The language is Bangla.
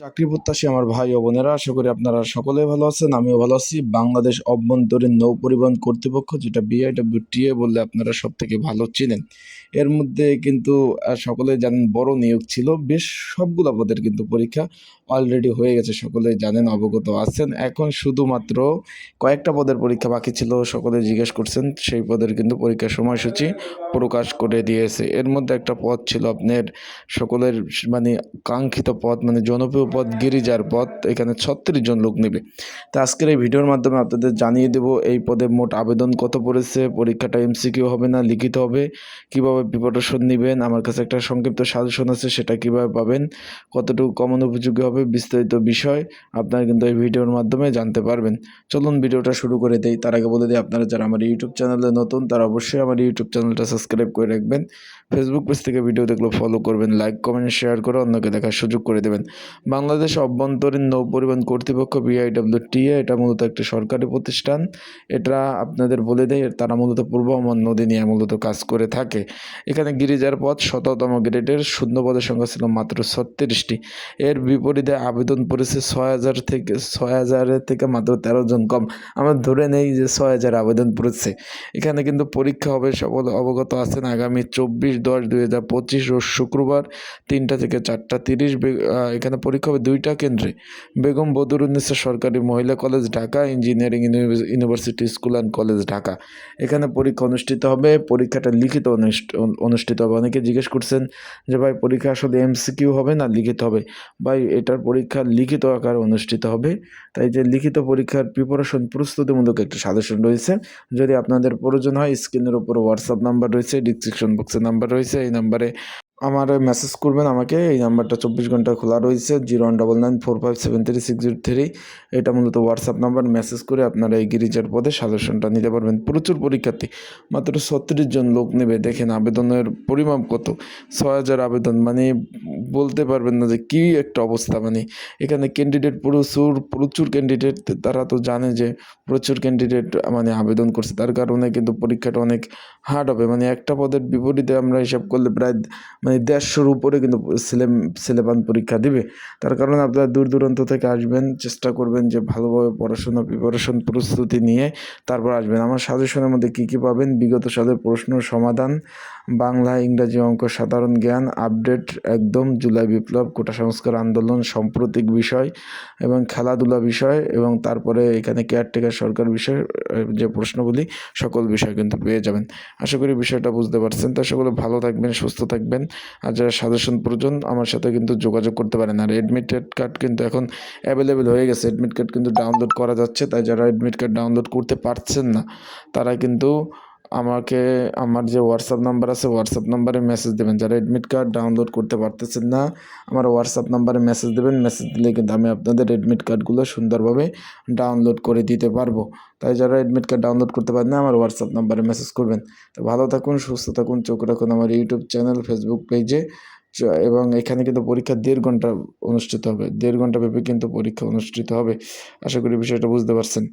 চাকরি প্রত্যাশী আমার ভাই ও বোনেরা আশা করি আপনারা সকলে ভালো আছেন আমিও ভালো আছি। বাংলাদেশ অভ্যন্তরীণ নৌ পরিবহন কর্তৃপক্ষ যেটা বিআইডব্লিউটিএ বললে আপনারা সব থেকে ভালো চিনেন। এর মধ্যে কিন্তু আহ, সকলেই জানেন বড় নিয়োগ ছিল বেশ সবগুলো পদের কিন্তু পরীক্ষা অলরেডি হয়ে গেছে সকলে জানেন অবগত আছেন। এখন শুধুমাত্র কয়েকটা পদের পরীক্ষা বাকি ছিল সকলে জিজ্ঞেস করছেন সেই পদের কিন্তু পরীক্ষার সময়সূচি প্রকাশ করে দিয়েছে। এর মধ্যে একটা পদ ছিল আপনার সকলের মানে কাঙ্ক্ষিত পদ মানে জনপ্রিয় পদ গিরিজার পথ, এখানে ছত্রিশ জন লোক নেবে। তো আজকের এই ভিডিওর মাধ্যমে আপনাদের জানিয়ে দেব, এই পদে মোট আবেদন কত পড়েছে, পরীক্ষাটা এমসিকিউ হবে না, লিখিত হবে, কীভাবে প্রিপারেশন নেবেন, আমার কাছে একটা সংক্ষিপ্ত সাজেশন আছে, সেটা কীভাবে পাবেন, কতটুকু কমন উপযোগী হবে, বিস্তারিত বিষয় আপনারা কিন্তু এই ভিডিওর মাধ্যমে জানতে পারবেন। চলুন ভিডিওটা শুরু করে দেই, তার আগে বলে দিই, আপনারা যারা আমার ইউটিউব চ্যানেলে নতুন, তারা অবশ্যই আমার ইউটিউব চ্যানেলটা সাবস্ক্রাইব করে রাখবেন। ফেসবুক পেজ থেকে ভিডিও দেখলে ফলো করবেন লাইক কমেন্ট শেয়ার করে অন্যকে দেখার সুযোগ করে দেবেন। বাংলাদেশ অভ্যন্তরীণ নৌ পরিবহন কর্তৃপক্ষ বিআইডব্লিউটিএ এটা মূলত একটি সরকারি প্রতিষ্ঠান। এটা আপনাদের বলে দেয় তারা মূলত পূর্ব আমার নদী নিয়ে মূলত কাজ করে থাকে। এখানে গিরিজার পথ শততম গ্রেডের, শূন্য পদের সংখ্যা ছিল মাত্র ছত্রিশটি। এর বিপরীতে আবেদন পড়েছে ছয় হাজার থেকে, ছয় হাজারের থেকে মাত্র তেরো জন কম। আমরা ধরে নেই যে ছয় হাজার আবেদন পড়েছে। এখানে কিন্তু পরীক্ষা হবে সকল অবগত আছেন আগামী চব্বিশ দশ দুই হাজার পঁচিশ ও শুক্রবার তিনটা থেকে চারটা তিরিশ এখানে পরীক্ষা হবে দুইটা কেন্দ্রে। বেগম বদরুন্নেসা সরকারি মহিলা college, Dhaka, engineering university, school and college, Dhaka. এখানে পরীক্ষা অনুষ্ঠিত হবে। পরীক্ষাটা লিখিত অনুষ্ঠিত হবে। অনেকে জিজ্ঞেস করছেন যে, ভাই, পরীক্ষা আসলে এমসিকিউ হবে না লিখিত হবে? ভাই, এটার পরীক্ষা লিখিত আকারে অনুষ্ঠিত হবে। তাই যে লিখিত পরীক্ষার প্রিপারেশন প্রস্তুতিমূলক একটি সাজেশন রয়েছে। যদি আপনাদের প্রয়োজন হয় স্ক্রিনের উপর হোয়াটসঅ্যাপ নাম্বার রয়েছে ডিসক্রিপশন বক্সে নাম্বার রয়েছে। এই নাম্বারে আমার মেসেজ করবেন আমাকে, এই নাম্বারটা চব্বিশ ঘণ্টা খোলা রয়েছে, zero one double nine four five seven three six zero three. এটা মূলত হোয়াটসঅ্যাপ নাম্বার মেসেজ করে আপনারা এই গিরিজার পদে সাজেশনটা নিতে পারবেন। প্রচুর পরীক্ষার্থী, মাত্র ছত্রিশ জন লোক নেবে, দেখেন আবেদনের পরিমাপ কত। ছয় হাজার আবেদন মানে বলতে পারবেন না যে কী একটা অবস্থা মানে এখানে ক্যান্ডিডেট প্রচুর প্রচুর ক্যান্ডিডেট তারা তো জানে যে প্রচুর ক্যান্ডিডেট মানে আবেদন করছে। তার কারণে কিন্তু পরীক্ষাটা অনেক হার্ড হবে। মানে একটা পদের বিপরীতে আমরা হিসাব করলে প্রায় মানে দেড়শোর উপরে কিন্তু ছেলে ছেলেপান পরীক্ষা দিবে। তার কারণে আপনারা দূর দূরান্ত থেকে আসবেন, চেষ্টা করবেন যে ভালোভাবে পড়াশোনা প্রিপারেশন প্রস্তুতি নিয়ে তারপর আসবেন। আমার সাজেশনের মধ্যে কী কী পাবেন? বিগত সাদের প্রশ্ন সমাধান বাংলা, ইংরাজি অঙ্ক, সাধারণ জ্ঞান, আপডেট, একদম জুলাই বিপ্লব, কোটা সংস্কার আন্দোলন, সাম্প্রতিক বিষয় এবং খেলাধুলা বিষয় এবং তারপরে এখানে কেয়ারটেকার সরকার বিষয় যে প্রশ্নগুলি, সকল বিষয় কিন্তু পেয়ে যাবেন। আশা করি বিষয়টা বুঝতে পারছেন। তা সকলে ভালো থাকবেন, সুস্থ থাকবেন। আর যারা সাজেশন প্রয়োজন, আমার সাথে কিন্তু যোগাযোগ করতে পারেন। আর এডমিটেড কার্ড কিন্তু এখন অ্যাভেলেবেল হয়ে গেছে। এডমিট কার্ড কিন্তু ডাউনলোড করা যাচ্ছে। তাই যারা এডমিট কার্ড ডাউনলোড করতে পারছেন না, তারা কিন্তু আমাকে, আমার যে হোয়াটসঅ্যাপ নাম্বার আছে হোয়াটসঅ্যাপ নাম্বারে মেসেজ দেবেন। যারা এডমিট কার্ড ডাউনলোড করতে পারতেছেন না, আমার হোয়াটসঅ্যাপ নাম্বারে মেসেজ দেবেন। মেসেজ দিলে কিন্তু আমি আপনাদের এডমিট কার্ডগুলো সুন্দরভাবে ডাউনলোড করে দিতে পারব। তাই যারা এডমিট কার্ড ডাউনলোড করতে পারেন না, আমার হোয়াটসঅ্যাপ নাম্বারে মেসেজ করবেন। তো ভালো থাকুন, সুস্থ থাকুন, চোখ রাখুন আমার ইউটিউব চ্যানেল ফেসবুক পেজে এবং এখানে কিন্তু পরীক্ষা দেড় ঘণ্টা অনুষ্ঠিত হবে। দেড় ঘণ্টা ব্যাপী কিন্তু পরীক্ষা অনুষ্ঠিত হবে। আশা করি বিষয়টা বুঝতে পারছেন।